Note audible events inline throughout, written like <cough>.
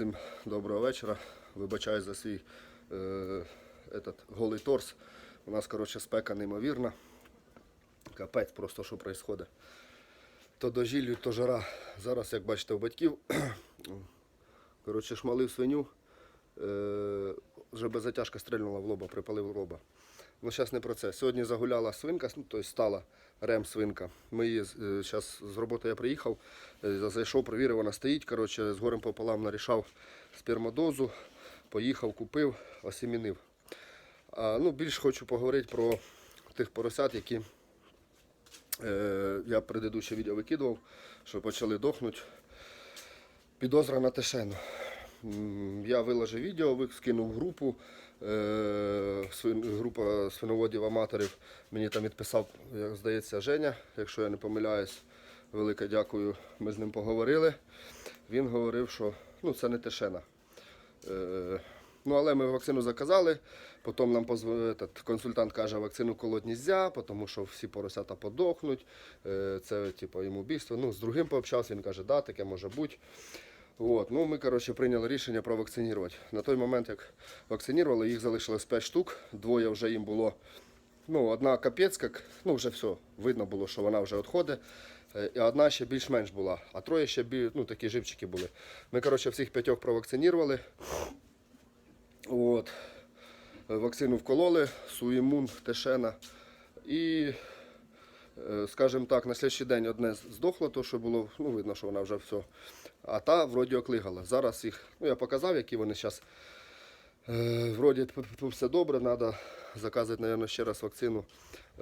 Всім доброго вечора. Вибачаю за свій е, этот, голий торс. У нас, коротше, спека неймовірна. Капець просто, що відбувається. То дожіллю, то жара. Зараз, як бачите, у батьків <clears throat> коротше, шмалив свиню. Е, вже без затяжка стрельнула в лоба, припалив лоба. Ну, зараз не про це. Сьогодні загуляла свинка, ну, тобто стала рем-свинка. Ми її зараз з роботи я приїхав, е, зайшов, провірив, вона стоїть. Коротше, з горем пополам нарішав спермодозу, поїхав, купив, осімінив. А, ну, більш хочу поговорити про тих поросят, які е, я предыдуще відео викидував, що почали дохнути. Підозра на тишену. Я виложив відео, скинув групу. Е, Група свиноводів-аматорів. Мені там відписав, як здається, Женя, якщо я не помиляюсь. Велике дякую. Ми з ним поговорили. Він говорив, що ну, це не тишена. Е, Ну, але ми вакцину заказали. Потім нам позв... консультант каже, вакцину колоть нельзя, тому що всі поросята подохнуть. Е, Це типу, йому бійство. Ну, з другим пообщався, він каже, да, таке може бути. От, ну, ми коротше, прийняли рішення провакцинувати. На той момент, як вакцинували, їх залишилось 5 штук, двоє вже їм було. Ну, одна капець, як, ну вже все, видно було, що вона вже відходить. Е, І одна ще більш-менш була, а троє ще ну, такі живчики були. Ми, коротше, всіх п'ятьох провакцинували. От. Вакцину вкололи, суємун, тешена. І, скажімо так, на слідчий день одне здохло, то що було, ну, видно, що вона вже все. А та вроді оклигала. Зараз їх, ну я показав, які вони зараз. Е, вроді все добре, треба заказати, мабуть, ще раз вакцину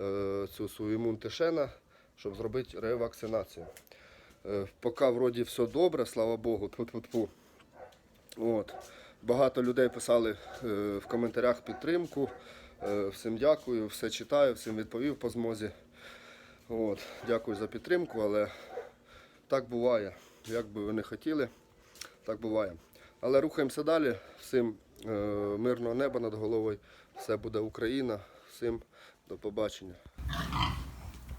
е, цю суємун тешена, щоб зробити ревакцинацію. Е, поки вроді все добре, слава Богу. Тьфу-тьфу-тьфу. От. Багато людей писали е, в коментарях підтримку. Е, всім дякую, все читаю, всім відповів по змозі. От. Дякую за підтримку, але так буває. Як би ви не хотіли, так буває. Але рухаємося далі. Всім е, мирного неба над головою. Все буде Україна. Всім до побачення.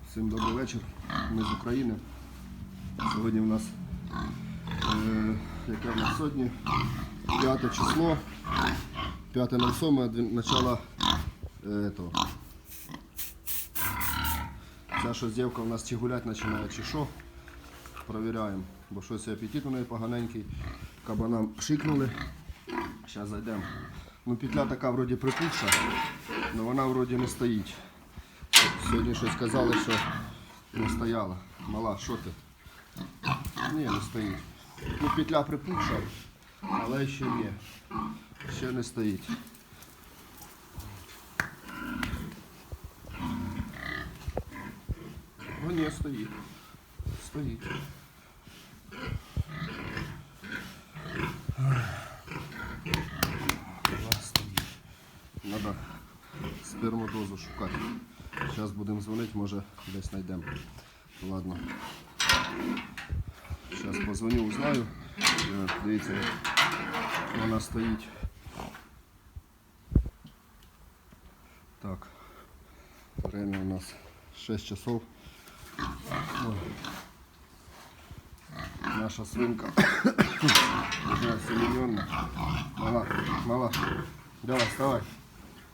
Всім добрий вечір. Ми з України. Сьогодні в нас Е, яке в нас сьогодні? 5 число, 5.07, начало е, этого. Ця що дівка у нас чи гулять починає, чи що. Провіряємо, бо щось апетит у неї поганенький. Кабанам шикнули. Зараз зайдемо. Ну, петля така вроді припухша, але вона вроді не стоїть. Сьогодні щось казали, що не стояла. Мала, що ти? Ні, не стоїть. Ну, петля припухша, але ще ні. Ще не стоїть. Ну ні, стоїть. Стоїть. Надо спермодозу шукати. Зараз будемо дзвонити, може десь знайдемо. Ладно. Зараз позвоню, узнаю. Е, Дивіться, вона стоїть. Так. Время у нас 6 часов. Наша свинка. Уже осемененная. Мала, мала. Давай, вставай.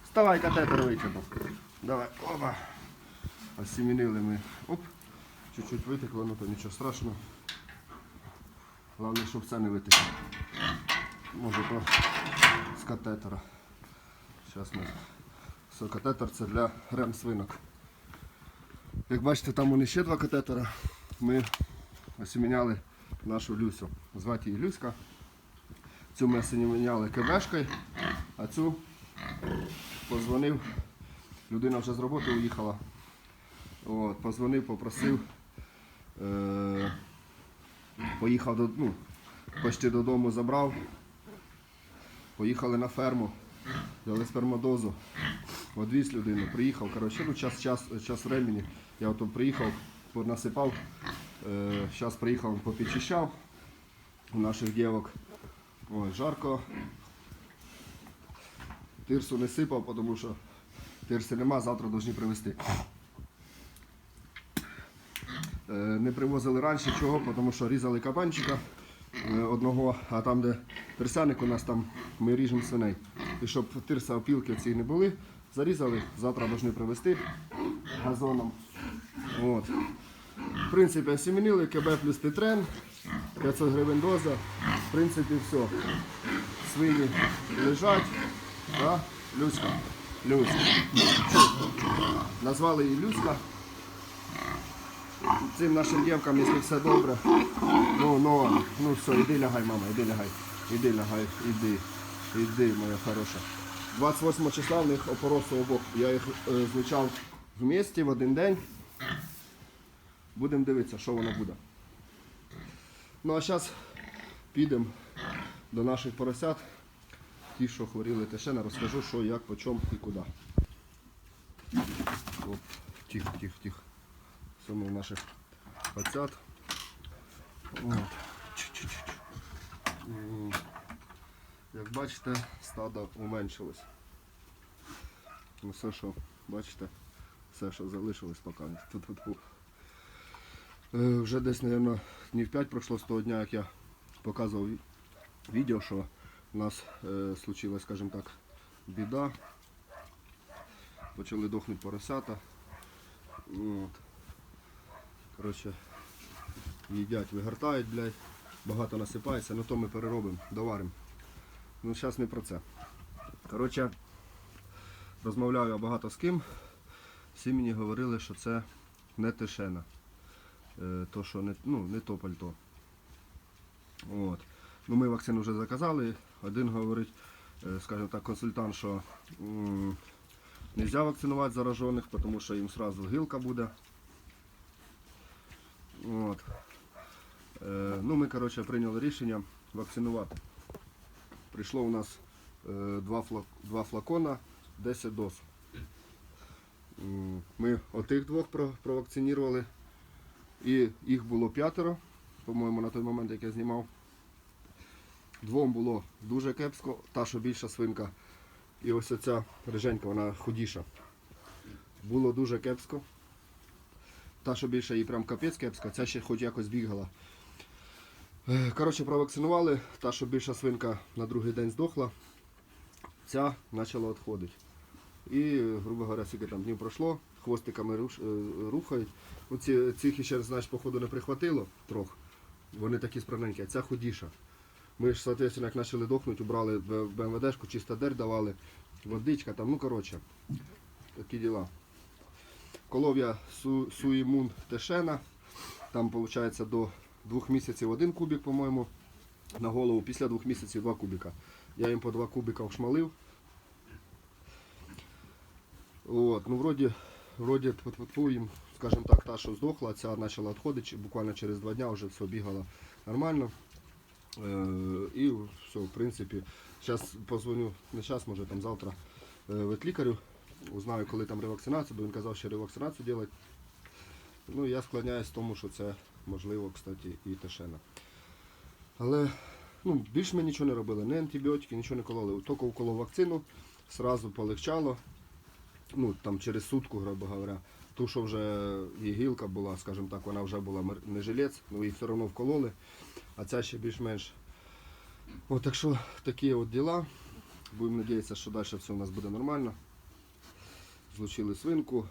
Вставай, катетер витягнув. Давай, опа. Осеменили ми. Оп. Чуть-чуть витекло, ну то нічого страшного. Головне, щоб це не витекло. Може то з катетера. Зараз ми. Все, катетер це для рем свинок. Як бачите, там вони ще два катетера. Ми осіміняли нашу Люсю. Звати її Люська. Цю ми осіміняли КВшкою, а цю позвонив. Людина вже з роботи уїхала. От, позвонив, попросив. Е- поїхав до, ну, почти додому забрав. Поїхали на ферму, взяли спермодозу, одвіз людину, приїхав. Коротше, ну, час, час, час времени. Я ото приїхав, насипав. Е, зараз приїхав, попідчищав у наших дівок. Ой, жарко. Тирсу не сипав, тому що тирси нема, завтра повинні привезти. Е, Не привозили раніше, чого, тому що різали кабанчика. е, одного, а там, де персяник у нас там ми ріжемо свиней. І щоб тирса опілки ці не були, зарізали, завтра повинні привезти газоном. От. В принципі, осімінили КБ плюс Титрен, 500 гривень доза. В принципі, все. Свині лежать. Да? Люська. Люська. Назвали її Люська. Цим нашим дівкам, якщо все добре. Ну, ну, ну все, іди лягай, мама, іди лягай. Іди лягай, іди. Іди, моя хороша. 28 числа в них опоросу обох. Я їх е, злучав в місті в один день. Будемо дивитися, що воно буде. Ну а зараз підемо до наших поросят. Ті, що хворіли тишена, розкажу, що, як, по чому і куди. Оп, тихо, тихо, тихо. Саме наших пацят. От. Чу-чу-чу-чу. М. Як бачите, стадо уменшилось. Ну все, що, бачите, все, що залишилось поки. Е, Вже десь, мабуть, днів 5 пройшло з того дня, як я показував відео, що у нас е, случилась, скажімо так, біда. Почали дохнути поросята. От. Коротше, їдять, вигортають, блядь, багато насипається, ну то ми переробимо, доваримо. Ну зараз не про це. Коротше, розмовляю я багато з ким. Всі мені говорили, що це не тишена. Е, То, що не, ну, не то пальто. От. Ну, ми вакцину вже заказали. Один говорить, е, скажімо так, консультант, що не можна вакцинувати заражених, тому що їм одразу гилка буде. От. Е, ну, ми, коротше, прийняли рішення вакцинувати. Прийшло у нас е, два, флак, два флакона, 10 доз. Ми отих двох провакцинували. І їх було п'ятеро, по-моєму, на той момент, як я знімав. Двом було дуже кепсько, та, що більша свинка. І ось оця риженька, вона худіша. Було дуже кепсько. Та, що більше їй прям капець кепська, ця ще хоч якось бігала. Коротше, провакцинували, та, що більша свинка на другий день здохла, ця почала відходити. І, грубо говоря, скільки там днів пройшло, хвостиками руш- е, рухають. Ну, ці, цих ще, знаєш, походу не прихватило трох. Вони такі справненькі, а ця худіша. Ми ж, соответственно, як почали дохнути, убрали в БМВДшку, чистодер давали, водичка там, ну коротше, такі діла. Колов я су, суїмун тешена, там виходить до двох місяців один кубик, по-моєму, на голову, після двох місяців два кубика. Я їм по два кубика вшмалив. От, ну вроді, вроді їм, скажімо так, та, що здохла, ця почала відходити, буквально через два дня вже все бігало нормально. Е, і все, в принципі, зараз позвоню, не зараз, може там завтра е, ветлікарю, узнаю, коли там ревакцинація, бо він казав, що ревакцинацію робити. Ну, я склоняюсь тому, що це можливо, кстати, і тешена. Але ну, більш ми нічого не робили, ні антибіотики, нічого не кололи. Тільки вколов вакцину, одразу полегчало. Ну, там через сутку, грубо говоря. Ту, що вже гілка була, скажімо так, вона вже була не жилець, ну її все одно вкололи, а ця ще більш-менш. От, так що такі от діла. Будемо сподіватися, що далі все у нас буде нормально. Злучили свинку.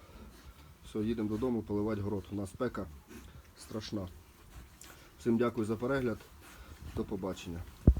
Все, їдемо додому поливати город. У нас пека страшна. Всім дякую за перегляд. До побачення.